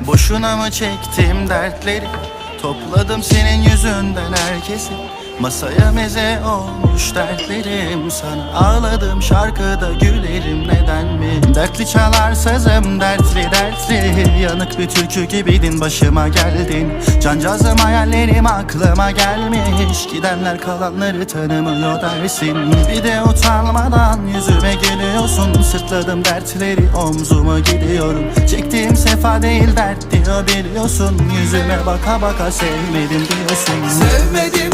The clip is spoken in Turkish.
Boşuna mı çektim dertleri? Topladım senin yüzünden herkesi. Masaya meze olmuş dertlerim. Sana ağladım şarkıda mi Dertli çalar sazım dertli dertli. Yanık bir türkü gibiydin başıma geldin. Cancağızım hayallerim aklıma gelmiş. Gidenler kalanları tanımıyor dersin. Bir de utanmadan yüzüme gülüyorsun. Sırtladım dertleri omzuma gidiyorum. Çektiğim sefa değil dert diyor biliyorsun. Yüzüme baka baka sevmedim diyorsun. Sevmedim